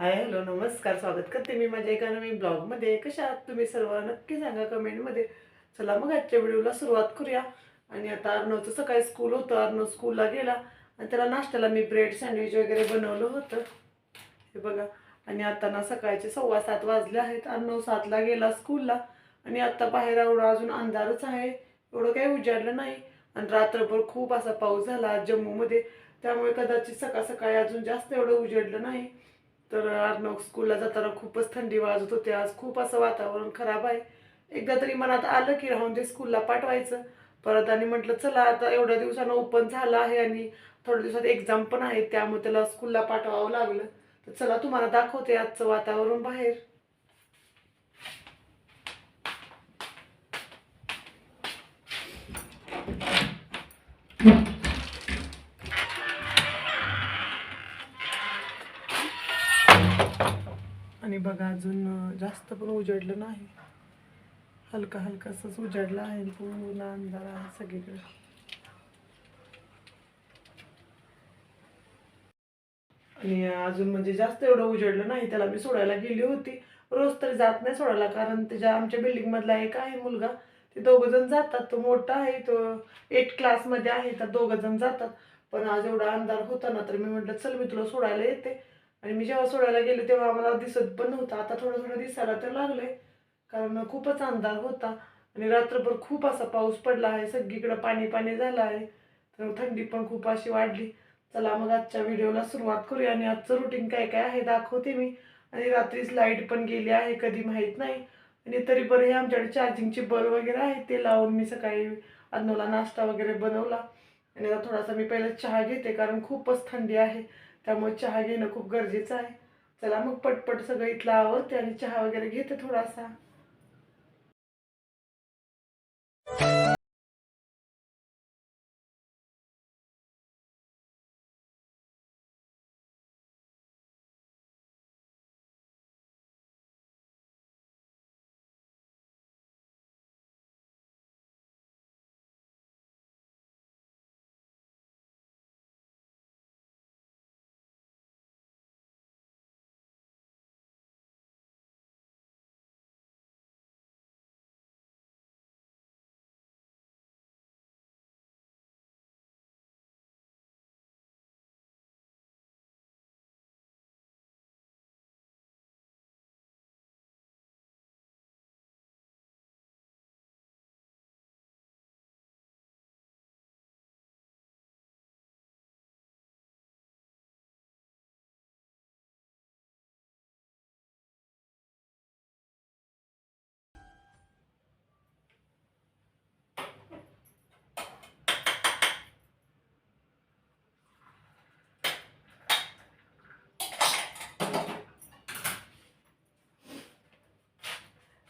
Hi hello नमस्कार स्वागत करते मी माझ्या एका नवीन ब्लॉगमध्ये. कशा आहात तुम्ही सर्व? नक्की सांगा कमेंटमध्ये. चला मग आजच्या व्हिडिओला सुरुवात करूया. आणि आता अर्णवचं सकाळी स्कूल होतं. अर्णव स्कूलला गेला. आणि त्याला नाश्त्याला मी ब्रेड सँडविच वगैरे बनवलं होतं. हे बघा. आणि आता ना सकाळचे सव्वा सात वाजले आहेत. अर्णव सातला गेला स्कूलला आणि आत्ता बाहेर एवढा अजून अंधारच आहे. एवढं काही उजाडलं नाही. आणि रात्रभर खूप असा पाऊस झाला जम्मूमध्ये. त्यामुळे कदाचित सकाळ सकाळी अजून जास्त एवढं उजेडलं नाही. तर अर्णव स्कूलला जाताना खूपच थंडी वाजत होती. आज खूप असं वातावरण खराब आहे. एकदा तरी मनात आलं की राहून ते स्कूलला पाठवायचं. परत आणि म्हटलं चला आता एवढ्या दिवसानं ओपन झालं आहे आणि थोड्या दिवसात एक्झाम पण आहे त्यामुळे त्याला स्कूलला पाठवावं लागलं. तर चला तुम्हाला दाखवते आजचं वातावरण बाहेर. आणि बघा अजून जास्त पण उजडलं नाही. हलका हलकासच उजडलं आहे पूर्ण अंधार आहे सगळीकडे. आणि अजून म्हणजे जास्त एवढं उजडलं नाही त्याला मी सोडायला गेली होती. रोज तरी जात नाही सोडायला कारण त्याच्या आमच्या बिल्डिंग मधला एक आहे मुलगा ते दोघं जण जातात. तो मोठा आहे तो एट क्लासमध्ये आहे तर दोघं जण जातात. पण आज एवढा अंधार होता ना तर मी म्हटलं चल मी तुला सोडायला येते. आणि मी जेव्हा सोडायला गेले तेव्हा आम्हाला दिसत पण नव्हतं. आता थोडं थोडं दिसायला तर लागले कारण खूपच अंधार होता. आणि रात्रभर खूप असा पाऊस पडला आहे. सगळीकडं पाणी पाणी झालं आहे. तर थंडी पण खूप अशी वाढली. चला मग आजच्या व्हिडिओला सुरुवात करूया आणि आजचं रुटीन काय काय आहे दाखवते मी. आणि रात्रीच लाइट पण गेली आहे कधी माहीत नाही. आणि तरी बरं हे आमच्याकडे चार्जिंगचे बल्ब वगैरे आहे ते लावून मी सकाळी अन्नोला नाश्ता वगैरे बनवला. आणि आता थोडासा मी पहिला चहा घेते कारण खूपच थंडी आहे. त्यामुळे चहा घेणं खूप गरजेचं आहे. चला मग पटपट सगळं इथलं आवडते आणि चहा वगैरे घेते थोडासा.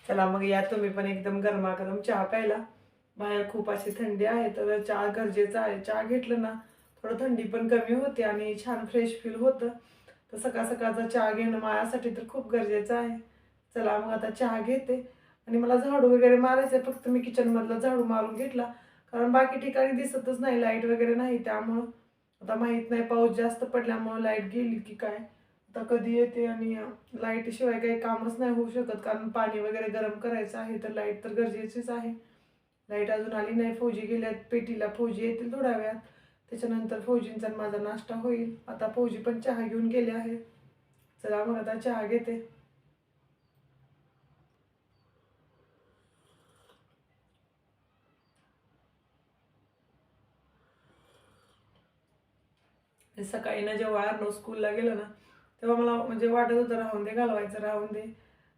चला मग या तुम्ही पण एकदम गरमागरम चहा प्यायला. बाहेर खूप अशी थंडी आहे तर चहा गरजेचा आहे. चहा घेतलं ना थोडं थंडी पण कमी होते आणि छान फ्रेश फील होतं. तर सकाळ सकाळचा चहा घेणं माझ्यासाठी तर खूप गरजेचं आहे. चला मग आता चहा घेते. आणि मला झाडू वगैरे मारायचं आहे फक्त मी किचनमधला झाडू मारून घेतला. कारण बाकी ठिकाणी दिसतच नाही लाइट वगैरे नाही त्यामुळं आता माहीत नाही पाऊस जास्त पडल्यामुळं लाइट गेली की काय. आता कधी येते आणि लाइट शिवाय काही कामच नाही होऊ शकत. कारण पाणी वगैरे गरम करायचं आहे तर लाइट तर गरजेचीच आहे. लाइट अजून आली नाही. फौजी गेल्यात. पेटीला फौजी येतील थोड्या वेळात. त्याच्यानंतर फौजींचा आणि माझा नाश्ता होईल. आता फौजी पण चहा घेऊन गेले आहे. चला मग आता चहा घेते. सकाळी ना जेव्हा आरनो स्कूलला गेलं ना तेव्हा मला म्हणजे वाटत होतं राहून दे घालवायचं राहून दे.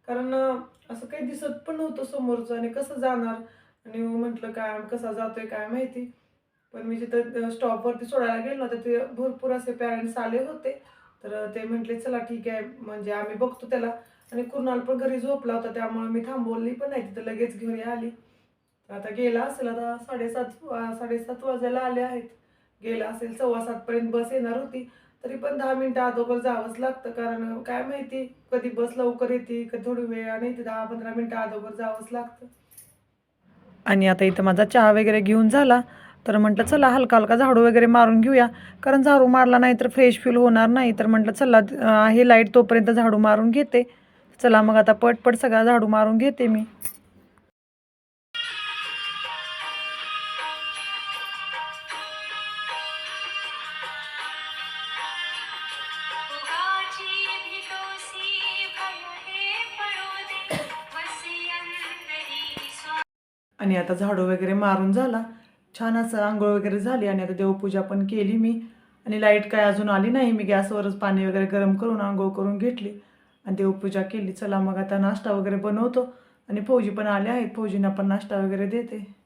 कारण असं काही दिसत पण नव्हतं समोरचं आणि कसं जाणार? आणि म्हटलं काय कसा जातोय काय माहिती? पण मी जिथं स्टॉपवरती सोडायला गेलो ना तर ते भरपूर असे पॅरेंट्स आले होते. तर ते म्हटले चला ठीक आहे. म्हणजे आम्ही बघतो त्याला. आणि कुणाल पण घरी झोपला होता त्यामुळे मी थांबवली पण नाही. तिथं लगेच घेऊन आली. आता गेला असेल आता साडेसात वा- साडेसात वाजायला आले आहेत. गेला असेल सव्वा सातपर्यंत बस येणार होती. तरी पण दहा मिनिटं अगोदर जावंच लागतं कारण काय माहिती कधी बस लवकर येते कधी थोडी वेळ आणि येते दहा पंधरा मिनिटं अगोदर जावंच लागतं. आणि आता इथं माझा चहा वगैरे घेऊन झाला तर म्हटलं चला हलका हलका झाडू वगैरे मारून घेऊया कारण झाडू मारला नाही तर फ्रेश फील होणार नाही तर म्हटलं चला आहे लाइट तोपर्यंत झाडू मारून घेते. चला मग आता पटपट सगळा झाडू मारून घेते मी. आणि आता झाडू वगैरे मारून झाला. छान असं आंघोळ वगैरे झाली आणि आता देवपूजा पण केली मी. आणि लाइट काय अजून आली नाही. मी गॅसवरच पाणी वगैरे गरम करून आंघोळ करून घेतली. आणि देवपूजा केली. चला मग आता नाश्ता वगैरे बनवतो. आणि फौजी पण आले आहेत. फौजींना पण नाश्ता वगैरे देते.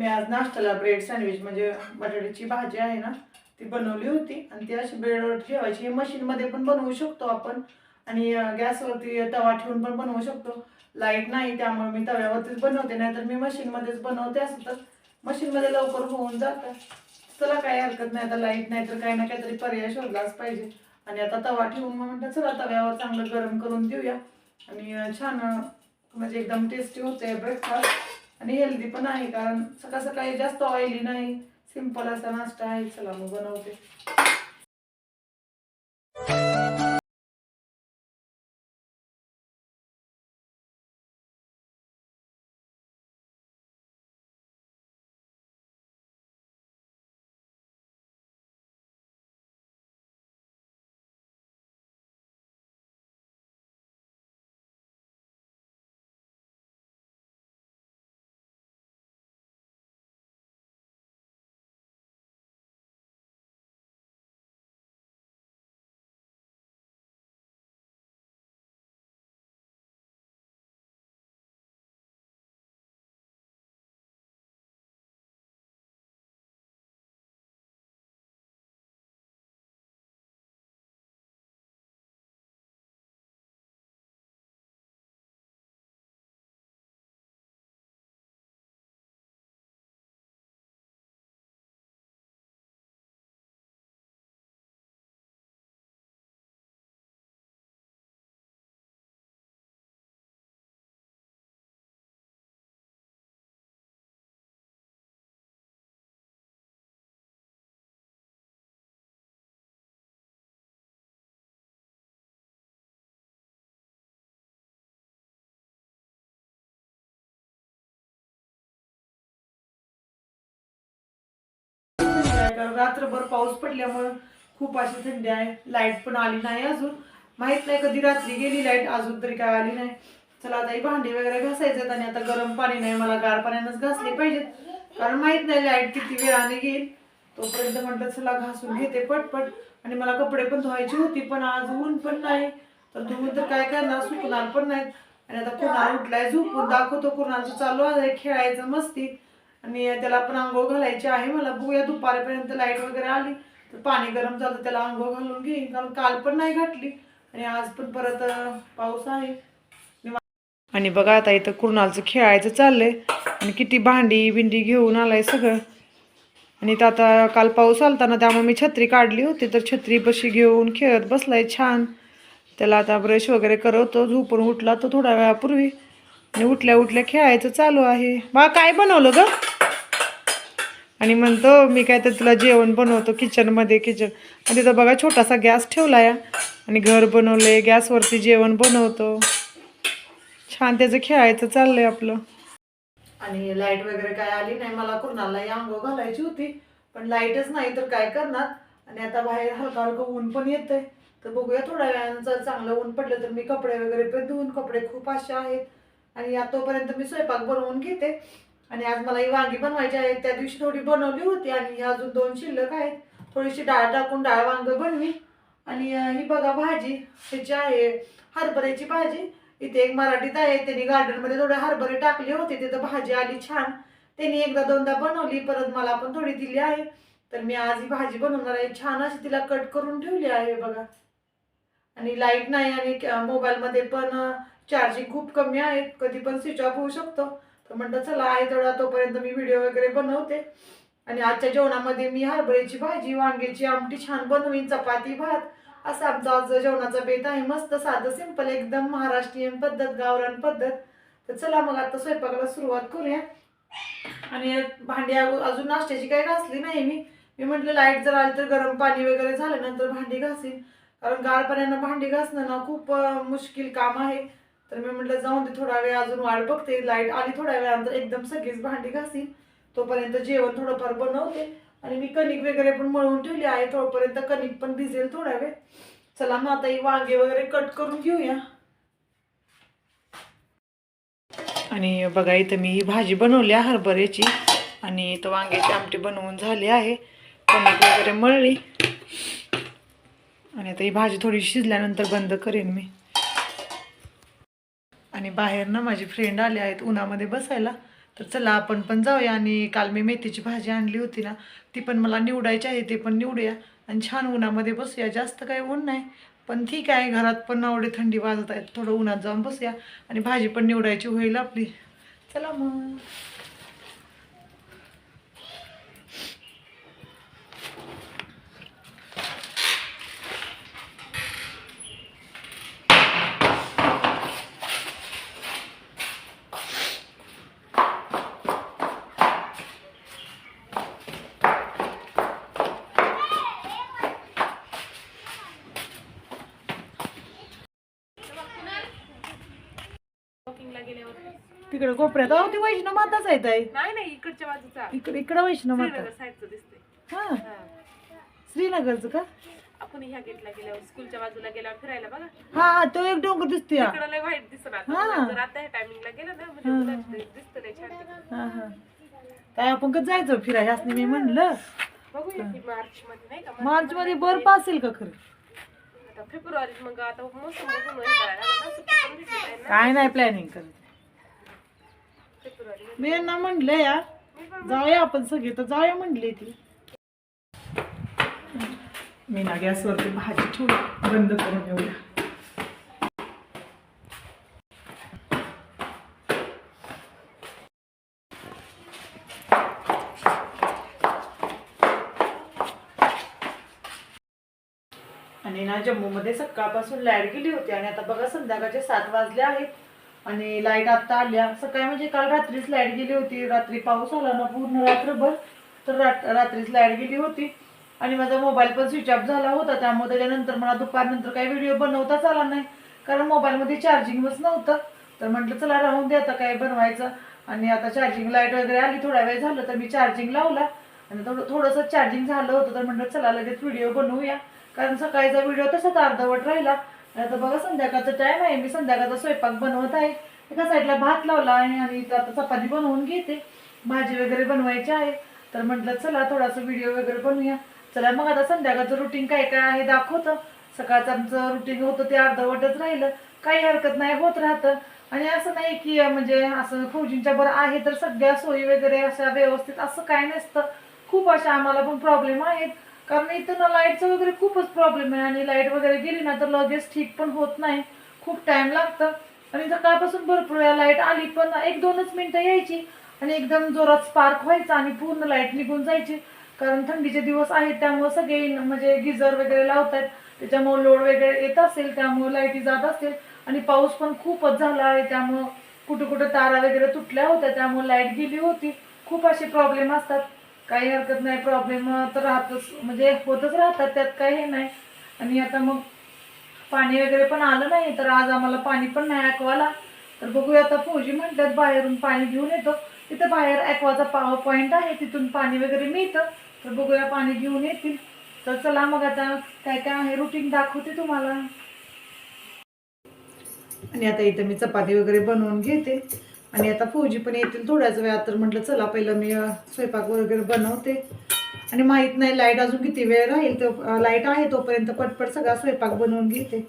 मी आज नाश्त्याला ब्रेड सँडविच म्हणजे बटाट्याची भाजी आहे ना ती बनवली होती. आणि ती अशी ब्रेडवर ठेवायची. मशीनमध्ये पण बनवू शकतो आपण. आणि गॅसवरती तवा ठेवून पण बनवू शकतो. लाइट नाही त्यामुळे मी तव्यावरतीच बनवते. नाहीतर मी मशीनमध्येच बनवते असं तर मशीनमध्ये लवकर होऊन जातं. चला काही हरकत नाही. आता लाइट नाही तर काही ना काहीतरी पर्याय शोधलाच पाहिजे. आणि आता तवा ठेवून मग म्हटलं चला तव्यावर चांगलं गरम करून देऊया. आणि छान म्हणजे एकदम टेस्टी होते ब्रेकफास्ट आणि हेल्दी पण आहे कारण सकाळ सकाळी जास्त ऑइली नाही. सिंपल असा नाश्ता आहे चला मग बनवते. कारण रात्रभर पाऊस पडल्यामुळं खूप अशी थंडी आहे. लाइट पण आली नाही अजून. माहीत नाही कधी रात्री गेली लाइट अजून तरी काय आली नाही. चला आता ही भांडी वगैरे घासायचं आणि आता गरम पाणी नाही मला गार पाण्यानंच घासले पाहिजेत. कारण माहीत नाही लाइट किती वेळाने येईल. तोपर्यंत म्हटलं चला घासून घेते पटपट. आणि मला कपडे पण धुवायची होती पण आज ऊन पण नाही. तर धुवून तर काय करणार? सुकणार पण नाहीत. आणि आता कुणाल उठलाय झोपून दाखवतो कुणाचं चालू आहे खेळायचं मस्ती. आणि त्याला पण आंघोळ घालायची आहे. मला बघूया दुपारपर्यंत लाइट वगैरे आली तर पाणी गरम झालं त्याला आंघोळ घालून घेईन. कारण काल पण नाही घातली आणि आज पण परत पाऊस आहे. आणि बघा आता इथं कुणालचं खेळायचं चाललंय. आणि किती भांडी बिंडी घेऊन आलाय सगळं. आणि तर आता काल पाऊस आलता ना त्यामुळे मी छत्री काढली होती. तर छत्री बशी घेऊन खेळत बसलाय छान. त्याला आता ब्रश वगैरे करवतो. झोपून उठला तो थोड्या वेळापूर्वी. आणि उठल्या उठल्या खेळायचं चालू आहे. बा काय बनवलं ग? आणि म्हणतो मी काय तर तुला जेवण बनवतो किचनमध्ये किचन आणि तिथं बघा छोटासा गॅस ठेवला या आणि घर बनवलंय गॅसवरती जेवण बनवतो. छान त्याचं खेळायचं चाललंय आपलं. आणि लाइट वगैरे काय आली नाही मला कुणाला आंघोळ घालायची होती. पण लाईटच नाही तर काय करणार? आणि आता बाहेर हलका हलका ऊन पण येतंय. तर बघूया थोड्या वेळानं जर चांगलं ऊन पडलं तर मी कपडे वगैरे पण धुवून कपडे खूप असे आहेत. आणि या तोपर्यंत मी स्वयंपाक बनवून घेते. आणि आज मला ही वांगी बनवायची आहेत त्या दिवशी थोडी बनवली होती आणि अजून दोन शिल्लक आहेत. थोडीशी डाळ टाकून डाळ वांग बनवी. आणि ही बघा भाजी. ह्याची आहे हरभऱ्याची भाजी. इथे एक मराठीत आहे. त्यांनी गार्डनमध्ये थोडे हरभरे टाकले होते. तिथं भाजी आली छान. त्यांनी एकदा दोनदा बनवली. परत मला पण थोडी दिली आहे. तर मी आज ही भाजी बनवणार आहे. छान अशी तिला कट करून ठेवली आहे बघा. आणि लाइट नाही आणि मोबाईलमध्ये पण चार्जिंग खूप कमी आहे कधी पण स्विच ऑफ होऊ शकतो. तर म्हणलं चला आहे तेवढा तोपर्यंत मी व्हिडिओ वगैरे बनवते. आणि आजच्या जेवणामध्ये मी हरभऱ्याची भाजी वांग्याची आमटी छान बनवीन चपाती भात. असं आमचा आज जेवणाचा बेत आहे. मस्त साधं सिंपल एकदम महाराष्ट्रीयन पद्धत गावरान पद्धत. तर चला मग आता स्वयंपाकाला सुरुवात करूया. आणि भांडी अजून नाश्त्याची काही घासली नाही मी. मी म्हटलं लाइट जर आली तर गरम पाणी वगैरे झालं नंतर भांडी घासीन. कारण गार पाण्यानं भांडी घासणं ना खूप मुश्किल काम आहे. तर मी म्हटलं जाऊन ते थोडा वेळ अजून वाट बघते लाइट आली थोड्या वेळानंतर एकदम सगळीच भांडी घासील तोपर्यंत जेवण थोडंफार बनवते आणि मी कणिक वगैरे पण मळून ठेवली आहे तोपर्यंत कणिक पण भिजेल थोडा वेळ. चला मग आता ही वांगे वगैरे कट करून घेऊया. आणि बघा इथं मी ही भाजी बनवली आहे हरभऱ्याची आणि इथं वांग्याची आमटी बनवून झाली आहे. कणिक वगैरे मळली. आणि आता ही भाजी थोडी शिजल्यानंतर बंद करेन मी. आणि बाहेर ना माझी फ्रेंड आले आहेत उन्हामध्ये बसायला. तर चला आपण पण जाऊया. आणि काल मी मेथीची भाजी आणली होती ना ती पण मला निवडायची आहे ते पण निवडूया. आणि छान उन्हामध्ये बसूया. जास्त काही ऊन नाही. पण ठीक आहे घरात पण एवढी थंडी वाजत आहे थोडं उन्हात जाऊन बसूया. आणि भाजी पण निवडायची होईल आपली. चला मग. वॉकिंगला गेल्यावर. तिकडे कोपऱ्यात. अहो ती वैष्णव माताच आहे ताई. नाही नाही इकडच्या बाजूचा. इकडे इकडं वैष्णव माता. श्रीनगर साईडचं हा. श्रीनगरचं का? आपण ह्या गेटला गेल्यावर स्कूलच्या बाजूला गेल्यावर फिरायला बघा. हा हा तो एक डोंगर दिसतोय. हा तिकडं लय वाईट दिसणार हा. जर आता ह्या टायमिंगला गेलं ना म्हणजे हा, ते दिसतं लय छान तिकडं. हा काय आपण कधी जायचं फिरायला? असं मी म्हणलं. बघूया की मार्च मध्ये नाही का? मार्च मध्ये बर्फ असेल का खरं? आता फेब्रुवारीत मग आता मोसम बघून हे करायला लागलं ना, सुट्टी पण भेटली नाही ना काय नाही प्लॅनिंग करत. मी यांना म्हणलं या जाऊया आपण सगळे तर जाऊया म्हणले ती. मी ना गॅसवरती भाजी ठेवली बंद करून येऊया आणि ना जम्मूमध्ये सकाळपासून लाइट गेली होती आणि आता बघा संध्याकाळचे सात वाजले आहेत आणि लाइट आता आल्या. सकाळी म्हणजे काल रात्रीच लाइट गेली होती. रात्री पाऊस आला ना पूर्ण रात्रभर तर रात्रीच लाइट गेली होती. आणि माझा मोबाईल पण स्विच ऑफ झाला होता. त्यामुळे त्याच्यानंतर मला दुपारनंतर काही व्हिडिओ बनवताच आला नाही. कारण मोबाईलमध्ये चार्जिंगच नव्हतं. तर म्हटलं चला राहून दे आता काय बनवायचं. आणि आता चार्जिंग लाइट वगैरे आली थोडा वेळ झालं तर मी चार्जिंग लावला. आणि थोडं थोडंसं चार्जिंग झालं होतं. तर म्हटलं चला लगेच व्हिडिओ बनवूया. कारण सकाळचा व्हिडिओ तसाच अर्धवट राहिला. आता बघा संध्याकाळचा टाईम आहे. मी संध्याकाळचा स्वयंपाक बनवत आहे. एका साईडला भात लावला आहे आणि आता चपाती बनवून घेते. भाजी वगैरे बनवायची आहे. तर म्हटलं चला थोडासा व्हिडिओ वगैरे बनवूया. चला मग आता संध्याकाळचं रुटीन काय काय आहे दाखवतं. सकाळचं आमचं रुटीन होतं ते अर्धवटच राहिलं. काही हरकत नाही होत राहतं. आणि असं नाही की म्हणजे असं फौजींच्या बरं आहे तर सगळ्या सोयी वगैरे अशा व्यवस्थित असं काय नसतं. खूप अशा आम्हाला पण प्रॉब्लेम आहेत. कारण इथं ना लाईटचं वगैरे खूपच प्रॉब्लेम आहे आणि लाइट वगैरे गेली ना तर लगेच ठीक पण होत नाही. खूप टाइम लागतं. आणि सकाळपासून भरपूर वेळा लाइट आली पण एक दोनच मिनटं यायची आणि एकदम जोरात स्पार्क व्हायचा आणि पूर्ण लाइट निघून जायची. कारण थंडीचे दिवस आहेत त्यामुळे सगळे म्हणजे गिझर वगैरे लावतात. त्याच्यामुळे लोड वगैरे येत असेल त्यामुळे लाईटी जात असेल आणि पाऊस पण खूपच झाला आहे त्यामुळं कुठं कुठं तारा वगैरे तुटल्या होत्या त्यामुळे लाइट गेली होती. खूप असे प्रॉब्लेम असतात. काही हरकत नाही प्रॉब्लेम तर राहतच. म्हणजे होतच राहतात त्यात काही हे नाही. आणि आता मग पाणी वगैरे पण आलं नाही तर आज आम्हाला पाणी पण नाही ॲक्वाला तर बघूया आता फौजी म्हणतात बाहेरून पाणी घेऊन येतो. तिथं बाहेर ॲक्वाचा पाव पॉईंट आहे तिथून पाणी वगैरे मिळतं. तर बघूया पाणी घेऊन येतील. तर चला मग आता काय काय आहे रुटीन दाखवते तुम्हाला. आणि आता इथं मी चपाती वगैरे बनवून घेते. आणि आता फौजी पण येतील थोड्याच वेळात तर म्हटलं चला पहिलं मी स्वयंपाक वगैरे बनवते. आणि माहीत नाही लाइट अजून किती वेळ राहील तर लाइट आहे तोपर्यंत पटपट सगळा स्वयंपाक बनवून घेते.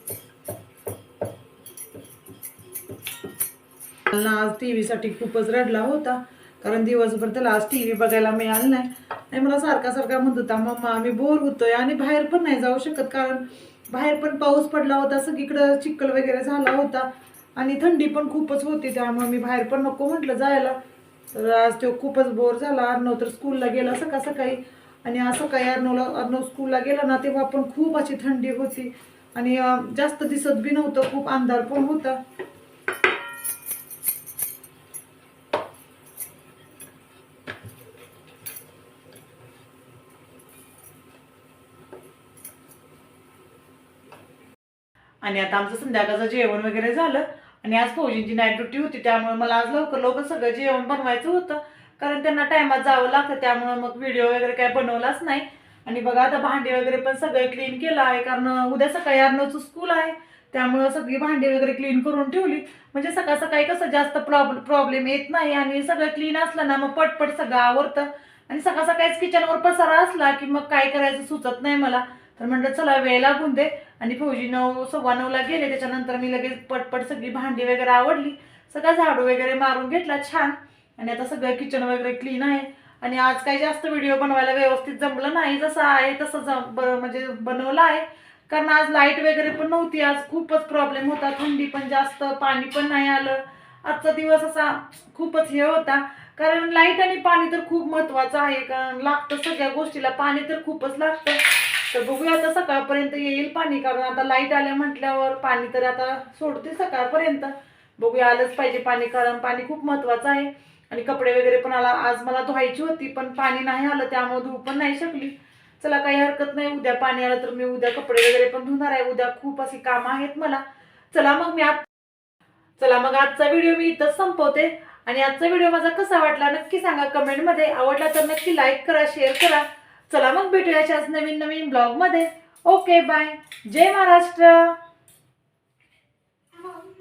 आज टी व्हीसाठी खूपच रडला होता कारण दिवसभर त्याला आज टी व्ही बघायला मिळालं नाही. आणि मला सारखा सारखा म्हणत होता मम्मा आम्ही बोर होतोय आणि बाहेर पण नाही जाऊ शकत कारण बाहेर पण पाऊस पडला होता सगळीकडं चिखल वगैरे झाला होता. आणि थंडी पण खूपच होती त्यामुळे मी बाहेर पण नको म्हटलं जायला. तर आज तो खूपच बोर झाला. अर्णव तर स्कूलला गेला सकाळ सकाळी. आणि असं काही अर्णवला अर्णव स्कूलला गेला ना तेव्हा पण खूप अशी थंडी होती. आणि जास्त दिसत बी नव्हतं खूप अंधार पण होता. आणि आता आमचं संध्याकाळचं जेवण वगैरे झालं. आणि आज फौजींची नाईट ड्युटी होती त्यामुळे मला आज लवकर लवकर सगळं जेवण बनवायचं होतं. कारण त्यांना टायमात जावं लागतं त्यामुळं मग व्हिडिओ वगैरे काय बनवलाच नाही. आणि बघा आता भांडी वगैरे पण सगळं क्लीन केलं आहे कारण उद्या सकाळी अर्नवचं स्कूल आहे. त्यामुळं सगळी भांडी वगैरे क्लीन करून ठेवली. म्हणजे सकाळ सकाळी कसं जास्त प्रॉब्लेम प्रॉब्लेम येत नाही आणि सगळं क्लीन असलं ना मग पटपट सगळं आवरतं. आणि सकाळ सकाळीच किचनवर पसारा असला की मग काय करायचं सुचत नाही मला. तर म्हटलं चला वेळ लागून दे. आणि फौजी नऊ सव्वा नऊला गेले. त्याच्यानंतर मी लगेच पटपट सगळी भांडी वगैरे आवडली. सगळं झाडू वगैरे मारून घेतला छान. आणि आता सगळं किचन वगैरे क्लीन आहे. आणि आज काही जास्त व्हिडिओ बनवायला व्यवस्थित जमलं नाही. जसं आहे तसं जम म्हणजे बनवलं आहे. कारण आज लाइट वगैरे पण नव्हती. आज खूपच प्रॉब्लेम होता. थंडी पण जास्त पाणी पण नाही आलं. आजचा दिवस असा खूपच हे होता. कारण लाइट आणि पाणी तर खूप महत्वाचं आहे. कारण लागतं सगळ्या गोष्टीला. पाणी तर खूपच लागतं. तर बघूया आता सकाळपर्यंत येईल पाणी कारण आता लाइट आल्या म्हटल्यावर पाणी तर आता सोडते सकाळपर्यंत. बघूया आलंच पाहिजे पाणी कारण पाणी खूप महत्वाचं आहे. आणि कपडे वगैरे पण आला आज मला धुवायची होती पण पाणी नाही आलं त्यामुळे धुवू पण नाही शकली. चला काही हरकत नाही उद्या पाणी आलं तर मी उद्या कपडे वगैरे पण धुणार आहे. उद्या खूप अशी कामं आहेत मला. चला मग मी आज चला मग आजचा व्हिडिओ मी इथंच संपवते. आणि आजचा व्हिडिओ माझा कसा वाटला नक्की सांगा कमेंटमध्ये. आवडला तर नक्की लाईक करा शेअर करा. चला मग भेटूयाच्याच नवीन नवीन ब्लॉगमध्ये. Okay bye. जय महाराष्ट्र.